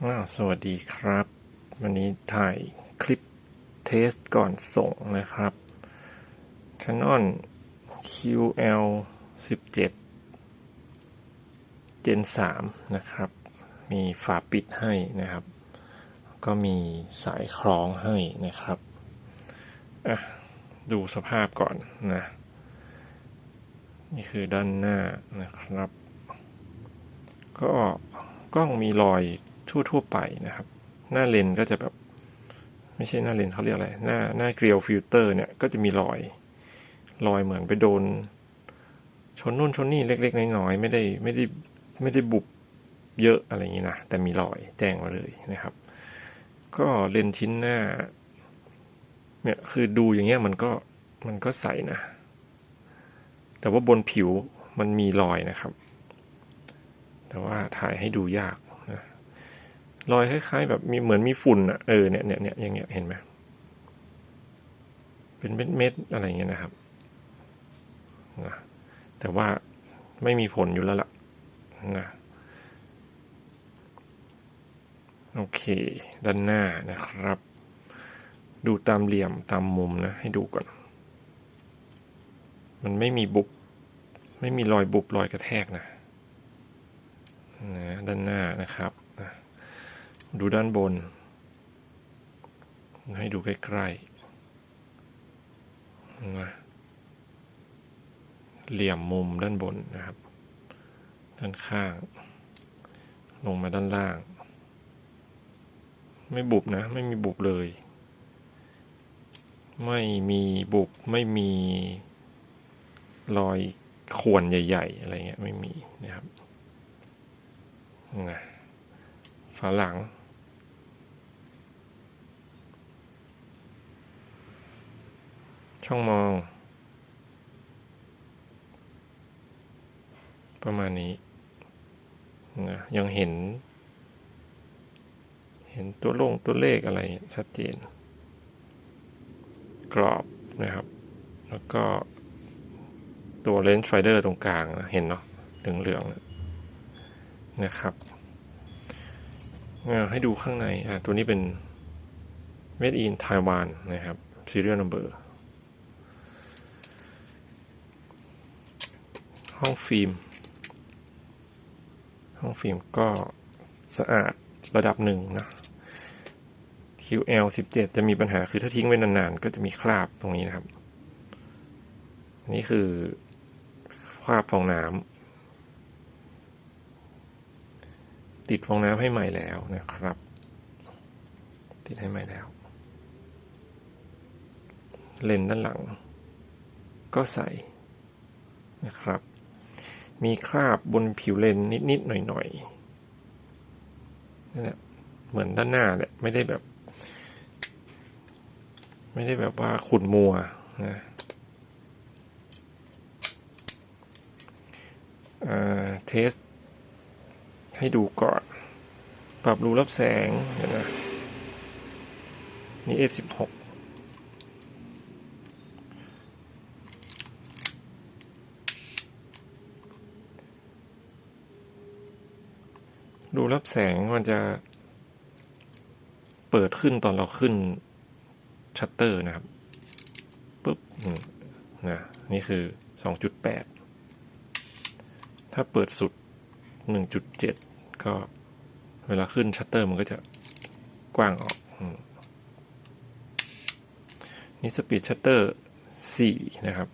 สวัสดีครับ วันนี้ถ่ายคลิปเทสก่อนส่งนะครับ Canon QL 17 Gen 3 นะครับ มีฝาปิดให้นะครับ ก็มีสายคล้องให้นะครับอะดูสภาพก่อนนะ นี่คือด้านหน้านะครับ ก็กล้องมีรอย ทั่ว ๆ ไปนะครับ หน้าเลนก็จะแบบ ไม่ใช่หน้าเลนเขาเรียกอะไร หน้าหน้าเกลียวฟิลเตอร์เนี่ยก็จะมีรอย รอยเหมือนไปโดน ชนนู่นชนนี่เล็ก ๆ น้อยๆไม่ได้ไม่ได้ไม่ได้บุบเยอะอะไรอย่างนี้นะ แต่มีรอยแจ้งมาเลยนะครับ ก็เลนชิ้นหน้า เนี่ยคือดูอย่างเงี้ยมันก็มันก็ใสนะ แต่ว่าบนผิวมันมีรอยนะครับ แต่ว่าถ่ายให้ดูยากนะ รอยคล้ายๆ แบบมีเหมือนมีฝุ่นอะเออเนี่ยเนี่ยเนี่ยอย่างเงี้ยเห็นไหมเป็นเม็ดเม็ดๆอะไรเงี้ยนะครับนะแต่ว่าไม่มีผลอยู่แล้วล่ะนะโอเค ด้านหน้านะครับ ดูตามเหลี่ยมตามมุมนะ ให้ดูก่อน มันไม่มีบุบ ไม่มีรอยบุบรอยกระแทกนะนะด้านหน้านะครับ ดูด้านบน ให้ดูใกล้ๆนะเหลี่ยมมุมด้านบนนะครับ ด้านข้าง ลงมาด้านล่าง ไม่บุบนะ ไม่มีบุบเลย ไม่มีบุบ ไม่มีรอยข่วนใหญ่ ๆ อะไรเงี้ยไม่มีนะครับฝาหลัง ช่องมอง ประมาณนี้นะยังเห็น เห็นตัวลงตัวเลขอะไรชัดเจน กรอบนะครับ แล้วก็ตัวเลนส์ไฟเดอร์ตรงกลางนะเห็นเนาะเหลืองๆนะนะครับให้ดูข้างใน อ่า ตัวนี้เป็น Made in Taiwan นะครับ Serial Number ห้องฟิล์ม ห้องฟิล์มก็สะอาดระดับหนึ่งนะ QL 17 จะมีปัญหาคือถ้าทิ้งไว้นานๆ ก็จะมีคราบตรงนี้นะครับ นี่คือคราบฟองน้ำติดฟองน้ำให้ใหม่แล้วนะครับ ติดให้ใหม่แล้ว เลนด้านหลัง ก็ใส่นะครับ มีคราบบนผิวเลนนิดๆหน่อยๆนั่นแหละเหมือนด้านหน้าแหละไม่ได้แบบ ไม่ได้แบบว่าขุ่นมัวนะเทส ให้ดูก่อน ปรับรูรับแสงเห็นไหมนี่ F16 รูรับแสงมันจะ เปิดขึ้นตอนเราขึ้นชัตเตอร์นะครับปุ๊บนะนี่คือ 2.8 ถ้าเปิดสุด 1.7 ก็เวลาขึ้นชัตเตอร์มันก็จะกว้างออกนี่สปีดชัตเตอร์4นะครับ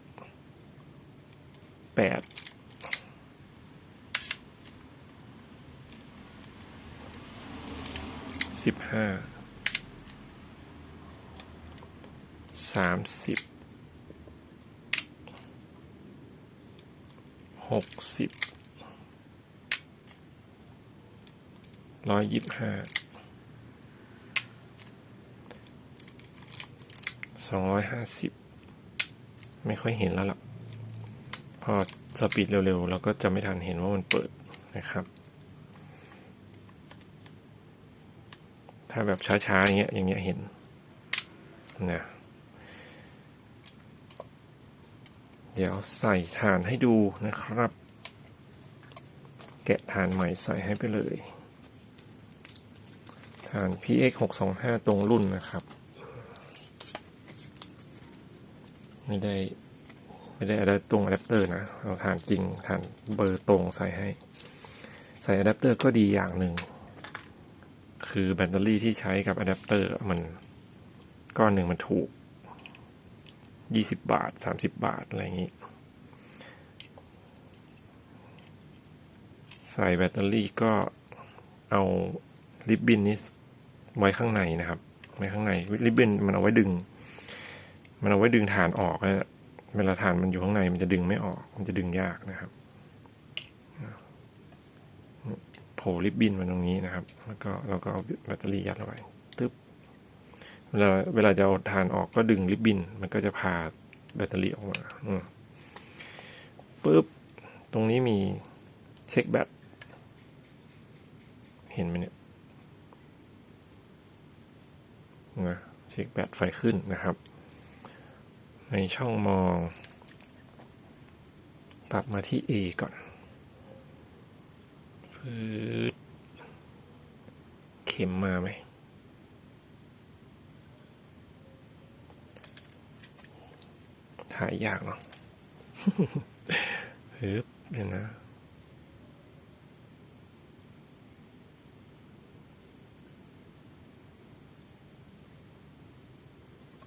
8 สิบห้าสามสิบหกสิบร้อยยี่สิบห้าสองร้อยห้าสิบไม่ค่อยเห็นแล้วล่ะ พอสปีดเร็วๆ เราก็จะไม่ทันเห็นว่ามันเปิดนะครับ ถ้าแบบช้าๆอย่างเงี้ยอย่างเงี้ยเห็นนะเดี๋ยวใส่ฐานให้ดูนะครับ แกะฐานใหม่ใส่ให้ไปเลยฐาน PX 625ตรงรุ่นนะครับ ไม่ได้ไม่ได้อะแดปตรงอะแดปเตอร์นะ เอาฐานจริงฐานเบอร์ตรงใส่ให้ ใส่อะแดปเตอร์ก็ดีอย่างหนึ่ง คือแบตเตอรี่ที่ใช้กับอะแดปเตอร์มันก้อนหนึ่งมันถูก 20 บาท 30 บาท อะไรอย่างนี้ ใส่แบตเตอรี่ก็เอาริบบิ้นนี้ไว้ข้างในนะครับ ไว้ข้างในริบบิ้นมันเอาไว้ดึง มันเอาไว้ดึงฐานออกนะเวลาฐานมันอยู่ข้างในมันจะดึงไม่ออก มันจะดึงยากนะครับโผล่ริบบิ้นมันตรงนี้นะครับ แล้วก็เราก็เอาแบตเตอรี่ยัดเข้าไปตึ๊บเวลาเวลาจะเอาฐานออกก็ดึงริบบิ้นมันก็จะพาแบตเตอรี่ออกมาอืปุ๊บตรงนี้มีเช็คแบตเห็นไหมเนี่ยนะเช็คแบตไฟขึ้นนะครับ ในช่องมองปรับมาที่ A ก่อนพืดเข็มมาไหมถ่ายยากเนาะฮึบเดี๋ยวนะ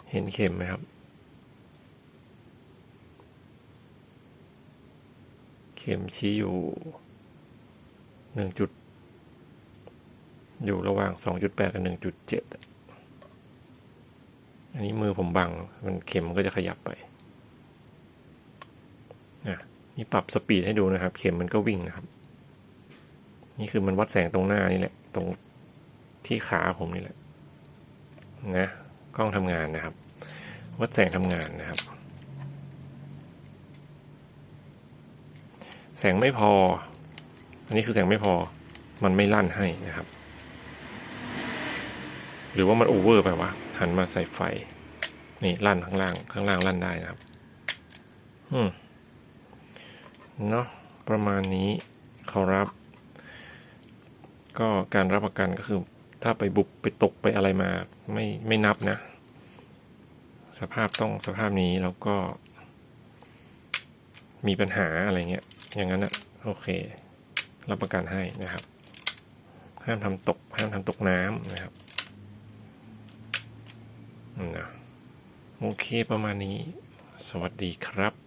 เห็นเข็มไหมครับ เข็มชี้อยู่หนึ่งจุด อยู่ระหว่างสองจุดแปดกับหนึ่งจุดเจ็ดอันนี้มือผมบัง มันเข็มก็จะขยับไป อะ นี่ปรับสปีดให้ดูนะครับ เข็มมันก็วิ่งนะครับ นี่คือมันวัดแสงตรงหน้านี่แหละ ตรงที่ขาผมนี่แหละ นะ กล้องทำงานนะครับ วัดแสงทำงานนะครับ แสงไม่พอ อันนี้คือแสงไม่พอ มันไม่ลั่นให้นะครับ หรือว่ามันโอเวอร์ไปวะหันมาใส่ไฟ นี่ลั่นข้างล่าง ข้างล่างลั่นได้นะครับ อืมเนาะประมาณนี้เขารับ ก็การรับประกันก็คือ ถ้าไปบุบไปตกไปอะไรมา ไม่ไม่นับนะ สภาพต้องสภาพนี้แล้วก็ มีปัญหาอะไรเงี้ย อย่างนั้นอะโอเค รับประกันให้นะครับ ห้ามทำตก ห้ามทำตกน้ำนะครับ โอเคประมาณนี้ สวัสดีครับ